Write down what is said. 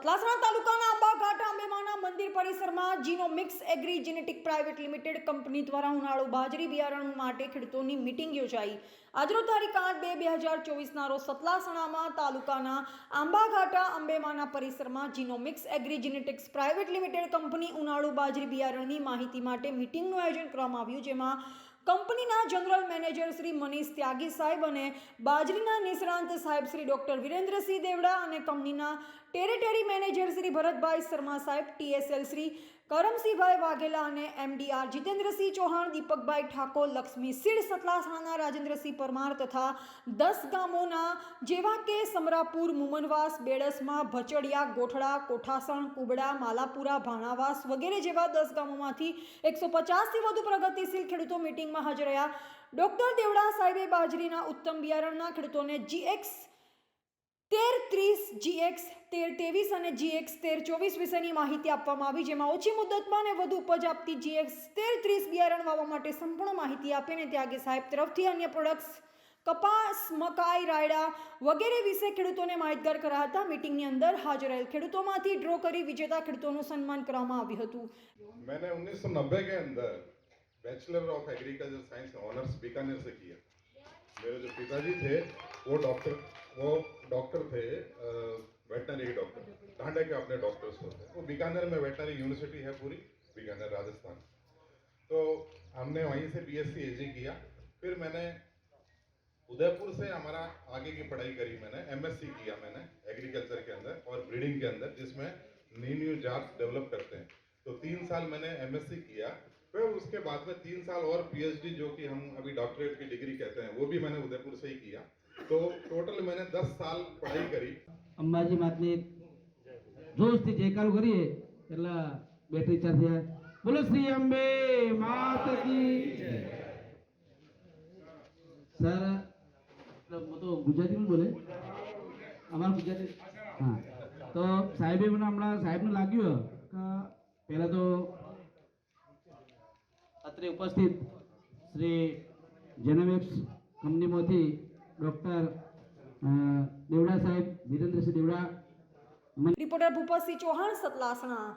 સતલાસણા તાલુકાના આંબાઘાટ આંબેમાના મંદિર પરિસરમાં genomics agri genetic private limited company દ્વારા ઉનાળુ બાજરી બિયારણ માટે ખેડૂતોની મિટિંગ યોજાઈ. આજનો તારીખ આઠ બે બે હજાર ચોવીસના રોજ સતલાસણામાં તાલુકાના આંબાઘાટા અંબેમાના પરિસરમાં genomics agri genetics private limited company ઉનાળુ બાજરી બિયારણની માહિતી માટે મિટિંગનું આયોજન કરવામાં આવ્યું, જેમાં કંપનીના જનરલ મેનેજર શ્રી મનીષ ત્યાગી સાહેબ અને બાજરીના નિષ્ણાંત સાહેબ શ્રી ડૉક્ટર વિરેન્દ્રસિંહ દેવડા અને કંપનીના ટેરેટરી મેનેજર શ્રી ભરતભાઈ શર્મા સાહેબ, ટીએસએલ શ્રી કરમસિંહભાઈ વાઘેલા અને એમડીઆર જીતેન્દ્રસિંહ ચૌહાણ, દીપકભાઈ ઠાકોર, લક્ષ્મી સીડ સતલાસણાના રાજેન્દ્રસિંહ પરમાર તથા દસ ગામોના જેવા કે સમરાપુર, મુમનવાસ, બેડસમાં, ભચડિયા, ગોઠડા, કોઠાસણ, કુબડા, માલાપુરા, ભાણાવાસ વગેરે જેવા દસ ગામોમાંથી એકસો પચાસથી વધુ પ્રગતિશીલ ખેડૂતો મિટિંગમાં હાજર રહ્યા. ડોક્ટર દેવડા સાહેબે બાજરીના ઉત્તમ બિયારણના ખેડૂતોને જીએક્સ તેર ત્રીસ જીએક્સ તેર ત્રેવીસ અને જીએક્સ તેર ચોવીસ વિશેની માહિતી આપવામાં આવી જેમાં ઓછી મુદતમાં અને વધુ ઉપજ આપતી જીએક્સ તેર ત્રીસ બિયારણ વાવવા માટે સંપૂર્ણ માહિતી આપીને ત્યાગે સાહેબ તરફથી અન્ય પ્રોડક્ટ્સ કપાસ મકાઈ રાયડા વગેરે વિશે ખેડૂતોને માહિતગાર કર્યા હતા મીટિંગની અંદર હાજર રહેલ ખેડૂતોમાંથી ડ્રો કરી વિજેતા ખેડૂતોનું સન્માન કરવામાં આવ્યું હતું मैंने 1990 के अंदर bachelor of agriculture science honours Bikaner से किया मेरे जो पिताजी थे वो डॉक्टर वो डॉक्टर थे वेटनरी डॉक्टर ढांडे के अपने डॉक्टर्स होते हैं वो बीकानेर में वेटनरी यूनिवर्सिटी है पूरी, बीकानेर, राजस्थान। तो हमने वहीं से बीएससी एजी किया। फिर मैंने उदयपुर से हमारा आगे की पढ़ाई करी मैंने एमएससी किया मैंने एग्रीकल्चर के अंदर और ब्रीडिंग के अंदर, जिसमें न्यू न्यू जात डेवलप करते हैं। तो तीन साल मैंने एमएससी किया। फिर उसके बाद में तीन साल और पीएचडी जो कि हम अभी डॉक्टरेट की डिग्री कहते हैं, वो भी मैंने उदयपुर से ही किया। તો ટોટલ મેં દસ સાલ પઢાઈ કરી અંબાજી માતની જોશથી જયકાર કરીએ એટલે બેટરી ચાર થયા બોલો શ્રી અંબે માત સર હું તો ગુજરાતીમાં બોલે અમારા ગુજરાતી હા તો સાહેબે મને હમણાં સાહેબને લાગ્યું કે પહેલાં તો અત્રે ઉપસ્થિત શ્રી જેનેવેક્સ કંપનીમાંથી ડૉક્ટર દેવડા સાહેબ વિરેન્દ્રસિંહ દેવડા મને રિપોર્ટર ભૂપતસિંહ ચૌહાણ સતલાસણા